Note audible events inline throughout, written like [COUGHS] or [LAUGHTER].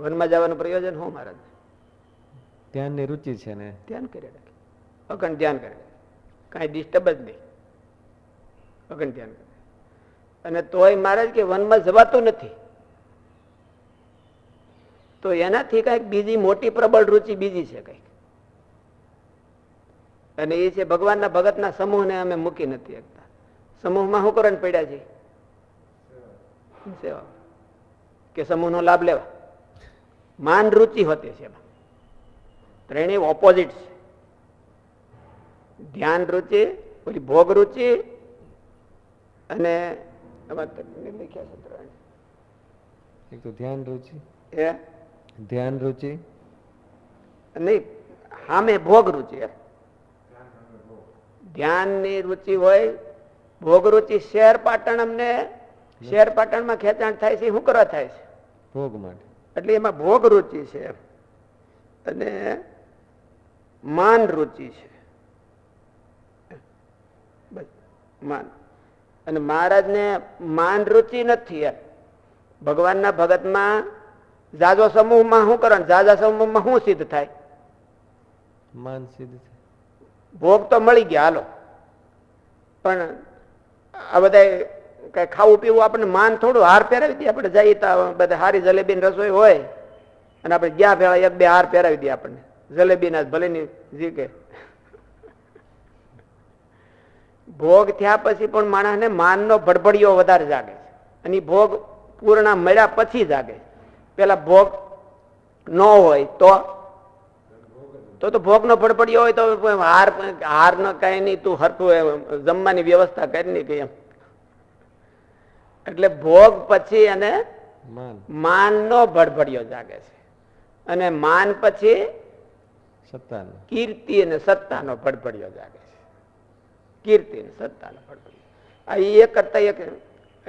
વનમાં જવાનું પ્રયોજન હું મહારાજ ધ્યાનની રુચિ છે ને. ધ્યાન કરી રાખે. અખંડ ધ્યાન કરે. કાંઈ ડિસ્ટર્બ જ નહીં. અખંડ ધ્યાન કરે. અને તોય મહારાજ કે વનમાં જવાતું નથી. તો એનાથી કંઈક બીજી મોટી પ્રબળ રુચિ બીજી છે કંઈક. અને એ છે ભગવાનના ભગતના સમૂહને અમે મૂકી નથી શકતા. સમૂહમાં શું કરવાનું પડ્યા છે? સેવા. કે સમૂહનો લાભ લેવા. માન રુચિ હોતી છે ત્રણેય ઓપોઝિટ છે. ધ્યાન રુચિ ઓલી ભોગ રુચિ અને લખ્યા છે ત્રણ. એક તો ધ્યાન રુચિ એ? ધ્યાન રુચિ. નહીં હામે ભોગ રુચિ ધ્યાન ધ્યાનની રુચિ હોય ભોગ રુચિ શેર પાટણ અમને શેર પાટણમાં ખેંચાણ થાય છે શું કરવા થાય છે? ભોગ માટે. એટલે એમાં ભોગ રુચિ છે. અને માન રુચિ છે. બસ માન. અને મહારાજને માન રુચિ નથી એમ. ભગવાનના ભગતમાં જાજો સમૂહમાં શું કરવાનું? જાજા સમૂહમાં શું સિદ્ધ થાય? માન સિદ્ધ ભોગ તો મળી ગયા હાલો. પણ આ બધા કઈ ખાવું પીવું આપણને માન થોડું હાર પહેરાવી દે. આપણે જઈએ તો બધા હારી જલેબી રસોઈ હોય અને આપણે ગયા ભેળા એક બે હાર પહેરાવી દે આપણને. જલેબી ના ભલે ની જી કે. ભોગ થયા પછી પણ માણસને માનનો ભડભડિયો વધારે જાગે છે. અને ભોગ પૂર્ણ મળ્યા પછી જાગે પેલા ભોગ ન હોય તો તો તો ભોગનો ભડભડિયો હોય તો હાર હાર ન કઈ નહીં, તું હરતું જમવાની વ્યવસ્થા કરી નહીં કે એમ. એટલે ભોગ પછી અને માન. માનનો ભડભડિયો જાગે છે. અને માન પછી સત્તાનો. કીર્તિ અને સત્તાનો ભડભડિયો જાગે છે. કીર્તિ અને સત્તાનો ભડભડિયો. આ એ એક કરતા એક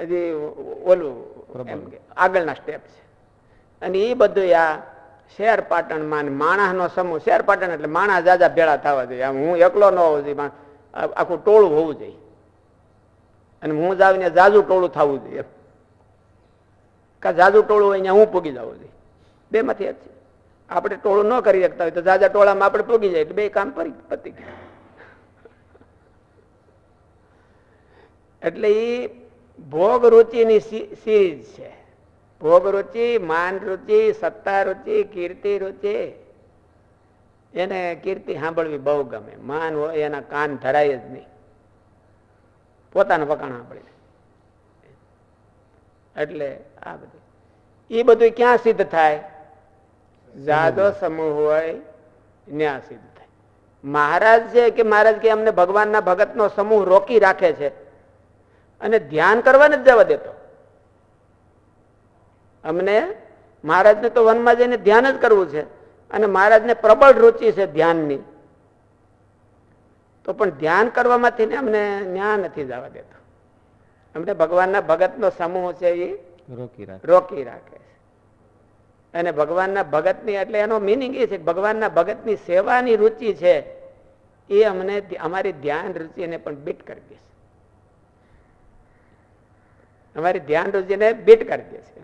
હજી ઓલું આગળના સ્ટેપ છે. અને એ બધું આ શેર પાટણમાં ને માણસનો સમૂહ શેર પાટણ એટલે માણસ જાજા ભેળા થવા જોઈએ. હું એકલો ન હોઉં જોઈએ આખું ટોળું હોવું જોઈએ. અને હું જાવ ને જાજુ ટોળું થવું જોઈએ. કા જાજુ ટોળું હોય અહીંયા હું પૂગી જવું જોઈએ બે માંથી એક છે આપણે ટોળું ન કરી શકતા હોય તો જાજા ટોળામાં આપણે પૂગી જાય બે કામ પરી પતી એટલે એ ભોગ રુચિની સિરીઝ છે. ભોગ રુચિ, માન રુચિ, સત્તા રુચિ, કીર્તિ રુચિ. એને કીર્તિ સાંભળવી બહુ ગમે. માન હોય એના કાન ધરાય જ નહીં. પોતાના વખાણ સાંભળી એટલે આ બધું. એ બધું ક્યાં સિદ્ધ થાય? જાદો સમૂહ હોય, ન્યા સિદ્ધ થાય. મહારાજ છે કે મહારાજ કે અમને ભગવાનના ભગતનો સમૂહ રોકી રાખે છે. અને ધ્યાન કરવા નથી જવા દેતો. અમને મહારાજને તો વનમાં જઈને ધ્યાન જ કરવું છે. અને મહારાજને પ્રબળ રુચિ છે ધ્યાનની. તો પણ ધ્યાન કરવામાંથી ને અમને ન્યા નથી જવા દેતો. અમને ભગવાનના ભગતનો સમૂહ છે એ રોકી રાખે. રોકી રાખે છે. અને ભગવાનના ભગતની એટલે એનો મિનિંગ એ છે કે ભગવાનના ભગતની સેવાની રુચિ છે એ અમને અમારી ધ્યાન રુચિને પણ બીટ કરી દે છે. અમારી ધ્યાન રુચિને બીટ કરી દે છે.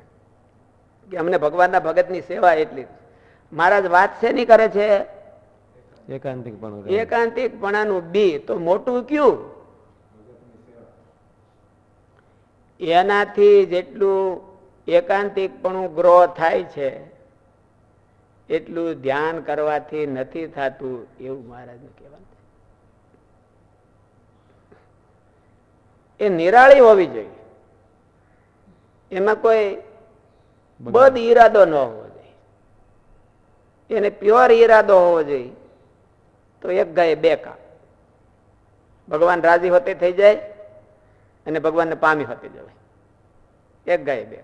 કે અમને ભગવાનના ભગતની સેવા એટલી. મહારાજ વાત શેની કરે છે? એકાંતિક પણ એકાંતિકપણાનું બી તો મોટું કયું? એનાથી જેટલું એકાંતિકપણું ગ્રો થાય છે એટલું ધ્યાન કરવાથી નથી થતું એવું મહારાજનું કહેવાનું એ નિરાળી હોવી જોઈએ. એમાં કોઈ બદ ઈરાદો ન હોવો જોઈએ. એને પ્યોર ઈરાદો હોવો જોઈએ. તો એક ગાય બે કામ ભગવાન રાજી હોતે થઈ જાય અને ભગવાનને પામી હોતે જવાય. એક ગાય બે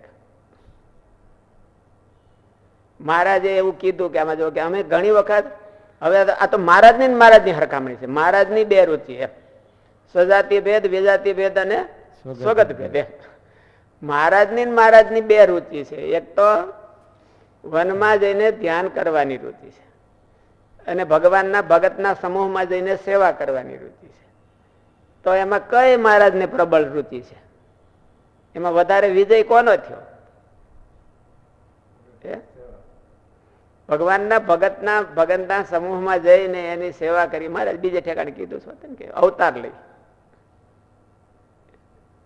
મહારાજે એવું કીધું કે આમાં જો કે અમે ઘણી વખત હવે આ તો મહારાજની ને મહારાજની હરખામણી છે. મહારાજની બે રુચિ એમ. સ્વજાતિ ભેદ વિજાતિ ભેદ અને સ્વગત ભેદ. એમ. મહારાજની મહારાજની બે રુચિ છે. એક તો વનમાં જઈને ધ્યાન કરવાની રુચિ છે. અને ભગવાનના ભગતના સમૂહમાં જઈને સેવા કરવાની રુચિ છે. તો એમાં કઈ મહારાજને પ્રબળ રુચિ છે? એમાં વધારે વિજય કોનો થયો? ભગવાનના ભગતના ભગતના સમૂહમાં જઈને એની સેવા કરી. મહારાજ બીજે ઠેકાણે કીધું છે ને કે અવતાર લઈ.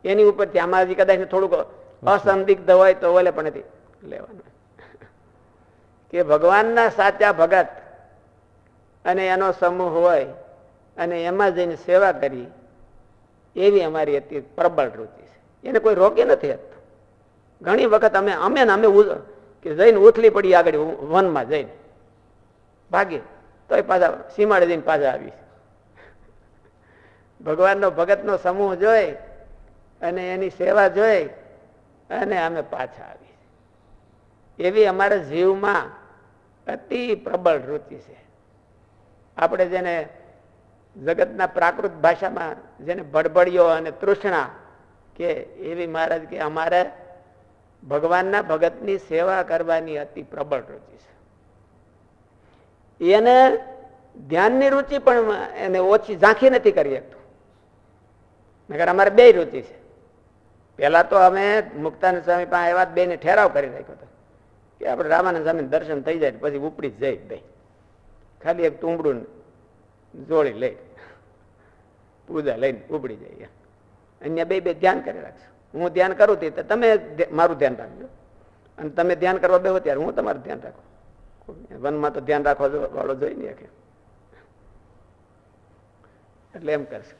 એની ઉપરથી આમાં હજી કદાચ થોડુંક અસંદિગ્ધ હોય તો ઓલે પણ લેવાનું. કે ભગવાનના સાચા ભગત અને એનો સમૂહ હોય અને એમાં જઈને સેવા કરી, એવી અમારી અતિ પ્રબળ રુચિ છે. એને કોઈ રોકે નથી હતું ઘણી વખત અમે અમે ને અમે કે જઈને ઉથલી પડી આગળ વનમાં જઈને. ભાગીએ. તોય પાછા સીમાડે જઈને પાછા આવી ભગવાનનો ભગતનો સમૂહ જોઈ અને એની સેવા જોઈ અને અમે પાછા આવી એવી અમારા જીવમાં અતિ પ્રબળ રુચિ છે. આપણે જેને જગતના પ્રાકૃત ભાષામાં જેને બડબડિયો અને તૃષ્ણા કે એવી મહારાજ કે અમારે ભગવાનના ભગતની સેવા કરવાની અતિ પ્રબળ રુચિ છે. એને ધ્યાનની રુચિ પણ એને ઓછી ઝાંખી નથી કરી શકતું. નગર અમારે બે રુચિ છે. પહેલા તો અમે મુક્તાનંદ સ્વામી પાસે આવ્યા બેને ઠેરાવ કરી રાખ્યો હતો કે આપણે રામાનંદ સ્વામી દર્શન થઈ જાય પછી ઉપડી જ જાય બે ખાલી એક તુંબડું જોડી લઈ પૂજા લઈને ઉપડી જાય અન્ય બે બે ધ્યાન કરી રાખશું. હું ધ્યાન કરું તી તમે મારું ધ્યાન રાખજો. અને તમે ધ્યાન કરવા બેહો ત્યારે હું તમારું ધ્યાન રાખું. વનમાં તો ધ્યાન રાખવા વાળો જોઈ નહીં એટલે એમ કરશે.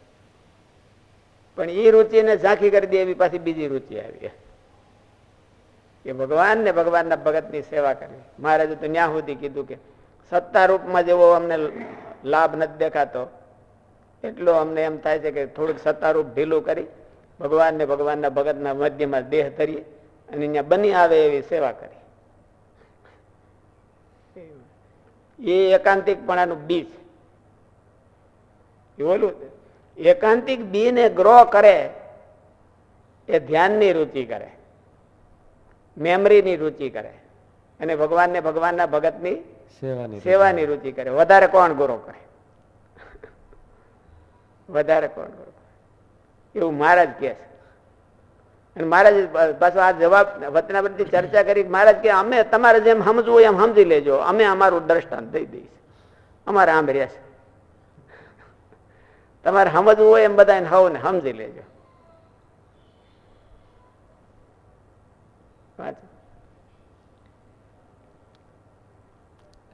પણ એ રુચિને ઝાંખી કરી દે એવી પાછી બીજી રુચિ આવી કે ભગવાન ને ભગવાનના ભગતની સેવા કરવી. મહારાજે તો ન્યા સુધી કીધું કે સત્તા રૂપમાં જેવો અમને લાભ નથી દેખાતો, એટલો અમને એમ થાય છે કે થોડુંક સત્તારૂપ ઢીલું કરી ભગવાનને ભગવાનના ભગતના મધ્યમાં દેહ ધરીએ અને અહીંયા બની આવે એવી સેવા કરી. એ એકાંતિકપણાનું બી છે. બોલું એકાંતિક બીને ગ્રો કરે એ ધ્યાનની રુચિ કરે, મેમરીની રુચિ કરે અને ભગવાનને ભગવાનના ભગતની સેવાની સેવાની રુચિ કરે. વધારે કોણ ગુરુ કરે? વધારે કોણ ગુરુ એવું મહારાજ કહે છે. અને મહારાજ પાછો આ જવાબ વતનાપતિથી ચર્ચા કરી. મહારાજ કે અમે તમારે જેમ સમજવું હોય એમ સમજી લેજો. અમે અમારું દ્રષ્ટાંત દઈ દઈશ. અમારે આમ રહેશે તમારે સમજવું હોય એમ બધા હવ ને સમજી લેજો. વાંચો.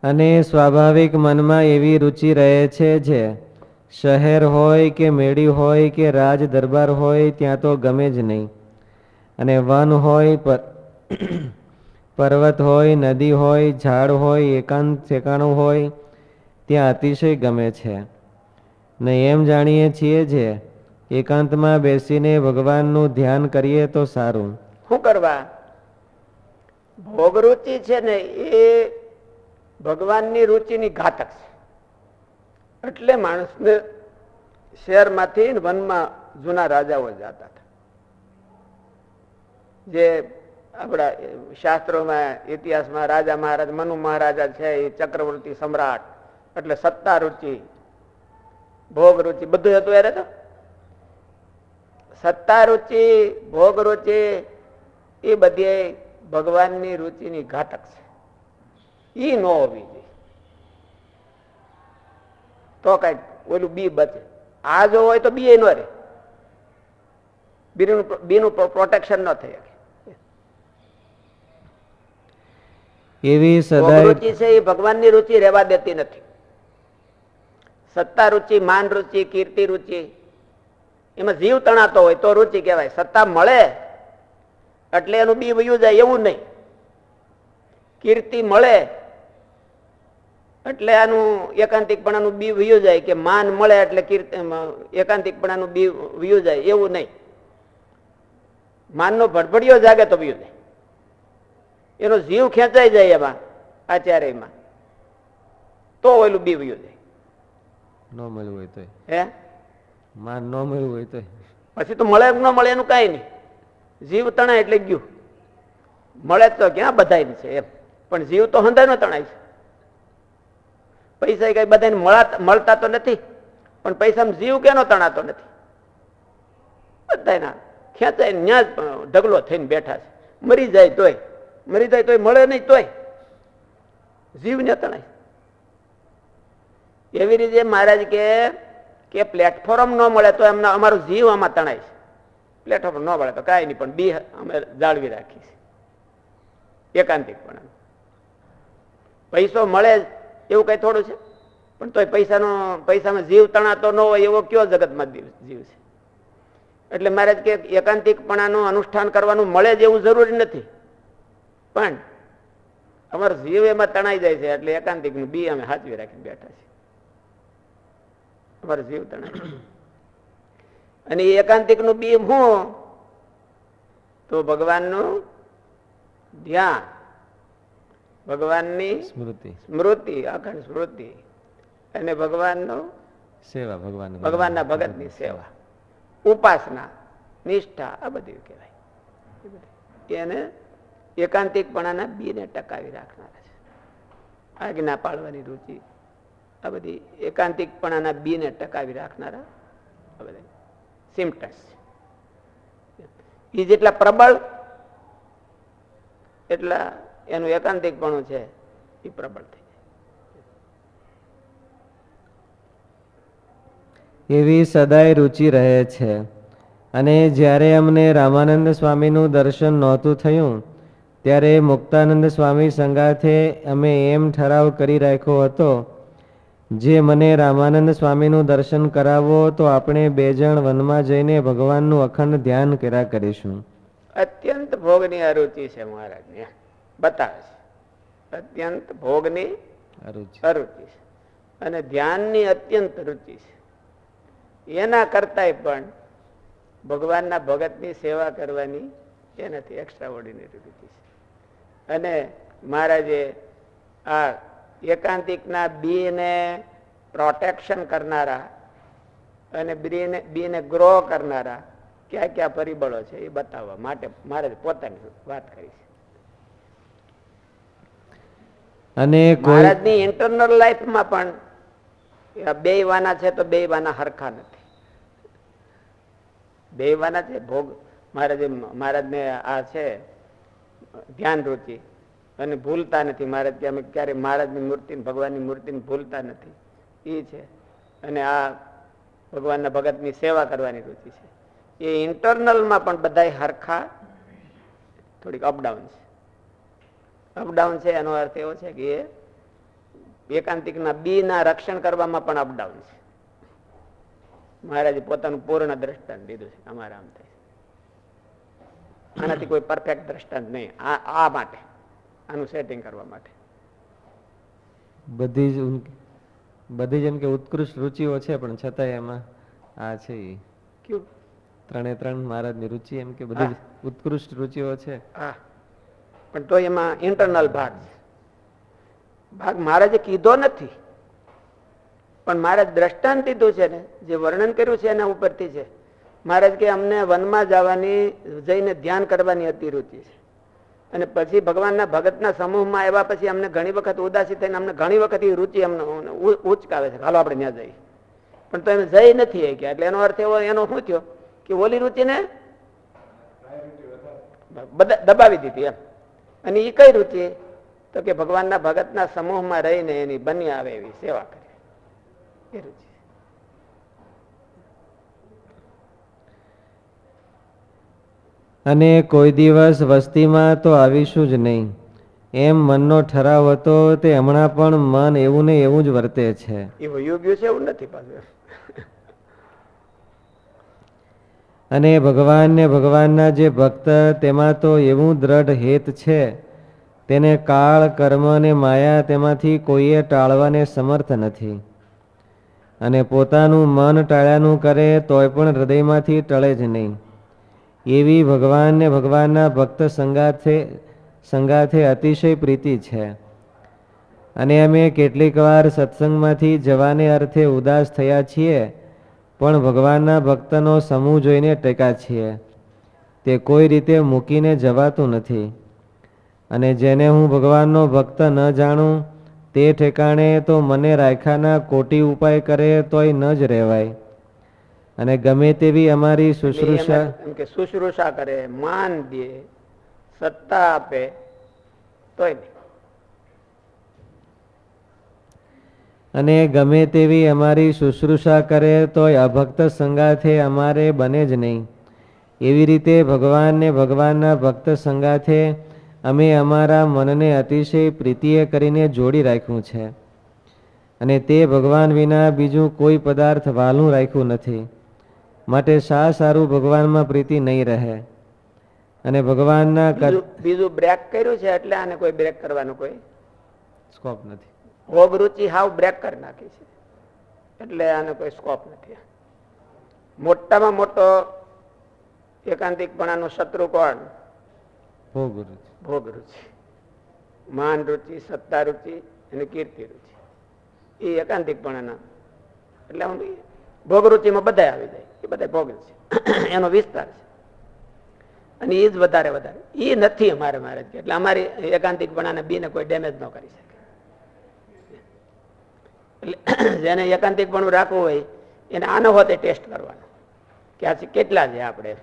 અને સ્વાભાવિક મનમાં એવી રુચિ રહે છે જે, શહેર હોય કે મેળી હોય કે રાજ દરબાર હોય, ત્યાં તો ગમે જ નહીં. અને વન હોય [CLEARS THROAT] પર્વત હોય, નદી હોય, ઝાડ હોય, એકાંત ઠેકાણું હોય, ત્યાં અતિશય ગમે છે. ને એમ જાણીએ છીએ જે, એકાંતમાં બેસીને ભગવાનનું ધ્યાન કરીએ તો સારું. શું કરવા? ભોગ રુચિ છે ને એ ભગવાનની રુચિની ઘાતક છે. એટલે માણસને શહેરમાંથી વનમાં જૂના રાજાઓ જતા હતા. જે આપણા શાસ્ત્રોમાં, ઇતિહાસમાં રાજા મહારાજ, મનુ મહારાજા છે, એ ચક્રવર્તી સમ્રાટ, એટલે સત્તા રુચિ, ભોગ રુચિ, બધું હતું યારે તો. સત્તા રુચિ, ભોગ રુચિ, એ બધી ભગવાનની રુચિની ઘાતક છે. ઈ ન હોવી જોઈએ. તો કઈ ઓલું બી બચે. આ જો હોય તો બી ન રહે. બીનું બીનું પ્રોટેક્શન ન થઈ શકે. એવી સદાય રુચિ છે એ ભગવાનની રુચિ રહેવા દેતી નથી. સત્તા રુચિ માન રુચિ કીર્તિ રુચિ એમાં જીવ તણાતો હોય તો રુચિ કહેવાય. સત્તા મળે એટલે એનું બી વયું જાય એવું નહીં. કીર્તિ મળે એટલે આનું એકાંતિકપણાનું બી વયું જાય કે માન મળે એટલે એકાંતિકપણાનું બી વયું જાય એવું નહીં. માનનો ભડભડિયો જાગે તો વયું જાય. એનો જીવ ખેંચાઈ જાય એમાં આચાર્યમાં તો ઓલું બી વયું જાય. ન મળ્યું હોય તોય. હે? માન ન મળ્યું હોય તો પછી તો મળે ન મળે એનું કાંઈ નહીં. જીવ તણાય એટલે ગયું. મળે તો ક્યાં બધાય છે એમ. પણ જીવ તો હંધાય ન તણાય છે. પૈસા કઈ બધાને મળા મળતા તો નથી, પણ પૈસામાં જીવ કેનો તણાતો નથી? બધાના ખેંચાય ન્યા જ ઢગલો થઈને બેઠા છે. મરી જાય તોય, મરી જાય તોય મળે નહીં તોય જીવને તણાય. એવી રીતે મહારાજ કે કે પ્લેટફોર્મ ન મળે તો એમના અમારો જીવ આમાં તણાય છે. પ્લેટફોર્મ ન મળે તો કાંઈ નહીં, પણ બી અમે જાળવી રાખીએ એકાંતિક પણ પૈસો મળે એવું કઈ થોડું છે? પણ તોય પૈસાનો પૈસામાં જીવ તણાતો ન હોય એવો કયો જગતમાં જીવ છે? એટલે મારે કે એકાંતિકપણાનું અનુષ્ઠાન કરવાનું મળે જ એવું જરૂરી નથી. પણ અમારો જીવ એમાં તણાઈ જાય છે, એટલે એકાંતિકનું બી અમે હાચવી રાખીને બેઠા છીએ. અમારો જીવ તણાય અને એ એકાંતિકનું બી હું? તો ભગવાનનું ધ્યાન. ભગવાનની સ્મૃતિ. સ્મૃતિ અખંડ સ્મૃતિ. અને ભગવાનનો સેવા ભગવાન. ભગવાનના ભગતની સેવા. ઉપાસના નિષ્ઠા આ બધી કહેવાય. એને એકાંતિકપણાના બીને ટકાવી રાખનારા છે. આજ્ઞા પાળવાની રુચિ આ બધી એકાંતિકપણાના બીને ટકાવી રાખનારા આ બધા સિમ્ટમ્સ છે. એ જેટલા પ્રબળ એટલા એનું એકાંતિકપણું છે એ પ્રબળ થઈ એવી સદાય રુચિ રહે છે. અને જ્યારે અમને રામાનંદ સ્વામીનું દર્શન નહોતું થયું ત્યારે મુક્તાનંદ સ્વામી સંગાથે અમે એમ ઠરાવ કરી રાખ્યો હતો જે મને રામાનંદ સ્વામીનું દર્શન કરાવો તો આપણે બે જણ વનમાં જઈને ભગવાનનું અખંડ ધ્યાન કર્યા કરીશું. અત્યંત ભોગની અરુચિ છે મહારાજને. બતાવે છે. અત્યંત ભોગની અરુચિ. છે. અને ધ્યાનની અત્યંત રુચિ છે. એના કરતાંય પણ ભગવાનના ભગતની સેવા કરવાની એનાથી એક્સ્ટ્રા ઓર્ડિનરી રુચિ છે. અને મહારાજે આ એકાંતિકના બીને પ્રોટેક્શન કરનારા અને બીને બીને ગ્રો કરનારા કયા કયા પરિબળો છે એ બતાવવા માટે મહારાજ પોતાની વાત કરી છે. અને મહારાજની ઇન્ટરનલ લાઈફમાં પણ બે વાના છે તો બે વાના હરખા નથી. બે વાના છે, ભોગ મહારાજે મહારાજને આ છે, ધ્યાન રૂચિ. અને ભૂલતા નથી મહારાજ કે અમે ક્યારેય મહારાજની મૂર્તિ ભગવાનની મૂર્તિને ભૂલતા નથી. એ છે. અને આ ભગવાનના ભગતની સેવા કરવાની રુચિ છે. એ ઇન્ટરનલમાં પણ બધા હરખા, થોડીક અપડાઉન છે. અપડાઉન છે એનો અર્થ એવો છે કે એ એકાંતિકના બી ના રક્ષણ કરવામાં પણ અપડાઉન છે. મહારાજે પોતાનું પૂર્ણ દ્રષ્ટાંત દીધું છે અમારા આમ થાય. આનાથી કોઈ પરફેક્ટ દ્રષ્ટાંત નહીં. આ આ માટે આનું સેટિંગ કરવા માટે. બધી જ બધી જ એમ કે ઉત્કૃષ્ટ રુચિઓ છે પણ છતાંય એમાં આ છે ઈ. ત્રણે ત્રણ મહારાજની રુચિ એમ કે બધી ઉત્કૃષ્ટ રુચિઓ છે. હા. પણ તો એમાં ઇન્ટરનલ ભાગ છે. ભાગ મહારાજે કીધો નથી. પણ મહારાજ દ્રષ્ટાંત દીધું છે ને જે વર્ણન કર્યું છે એના ઉપરથી છે. મહારાજ કે અમને વનમાં જવાની જઈને ધ્યાન કરવાની અતિ રુચિ છે. અને પછી ભગવાનના ભગતના સમૂહમાં આવ્યા પછી અમને ઘણી વખત ઉદાસી થઈને અમને ઘણી વખત એ રુચિ અમને ઉચકાવે છે. હાલો આપણે ત્યાં જઈએ. પણ તો એમ જઈ નથી ગયા એટલે એનો અર્થ એવો એનો શું થયો? કે ઓલી રુચિને બધા દબાવી દીધી એમ. અને એ કઈ રુચિ તો કે ભગવાનના ભગતના સમૂહમાં રહીને એની બની આવે એવી સેવા કરે. એ રુચિ અને કોઈ દિવસ વસ્તીમાં તો આવીશું જ નહીં. એમ મનનો ઠરાવ હતો તે હમણાં પણ મન એવું ને એવું જ વર્તે છે. એવું યોગ્ય છે એવું નથી પાછું. અને ભગવાન ને ભગવાનના જે ભક્ત, તેમાં તો એવું દ્રઢ હેત છે. તેને કાળ, કર્મ અને માયા તેમાંથી કોઈએ ટાળવાને સમર્થ નથી. અને પોતાનું મન ટાળ્યાનું કરે તોય પણ હૃદયમાંથી ટળે જ નહીં. એવી ભગવાન ને ભગવાનના ભક્ત સંગાથે સંગાથે અતિશય પ્રીતિ છે. અને અમે કેટલીક વાર સત્સંગમાંથી જવાને અર્થે ઉદાસ થયા છીએ પણ ભગવાનના ભક્તનો સમૂહ જોઈને ટેકા છીએ. તે કોઈ રીતે મૂકીને જવાતું નથી. અને જેને હું ભગવાનનો ભક્ત ન જાણું તે ઠેકાણે તો મને રાખાના કોટી ઉપાય કરે તોય ન જ રહેવાય. અને ગમે તેવી અમારી શુશ્રુષા શુશ્રૂષા કે શુશ્રૂષા કરે માન દે સત્તા આપે તોય અને ગમે તેવી અમારી શુશ્રૂષા કરે તોય અભક્ત સંગાથે અમારે બને જ નહીં. એવી રીતે ભગવાનને ભગવાનના ભક્ત સંગાથે અમે અમારા મનને અતિશય પ્રીતિએ કરીને જોડી રાખ્યું છે. અને તે ભગવાન વિના બીજું કોઈ પદાર્થ વાલું રાખ્યું નથી. માટે શા સારું ભગવાનમાં પ્રીતિ નહીં રહે? અને ભગવાનના બીજું બીજું બ્રેક કર્યું છે એટલે આને કોઈ બ્રેક કરવાનું કોઈ? સ્કોપ નથી. ભોગ રુચિ હાવ બ્રેક કરી નાખી છે. એટલે આનો કોઈ સ્કોપ નથી. મોટામાં મોટો એકાંતિકપણાનો શત્રુ કોણ? ભોગ રુચિ. ભોગ રુચિ માન રુચિ સત્તા રુચિ અને કીર્તિ રુચિ. એ એકાંતિકપણાના એટલે આમ ભોગ રુચિમાં બધા આવી જાય. એ બધા ભોગ છે. [COUGHS] એનો વિસ્તાર છે. અને એ જ વધારે વધારે. એ નથી અમારે મારે એટલે અમારી એકાંતિકપણાને બીને કોઈ ડેમેજ ન કરી શકે. એટલે જેને પણ રાખવું હોય, એને આનો હોતે ટેસ્ટ કરવાનો. કે આ કેટલા છે આપણે?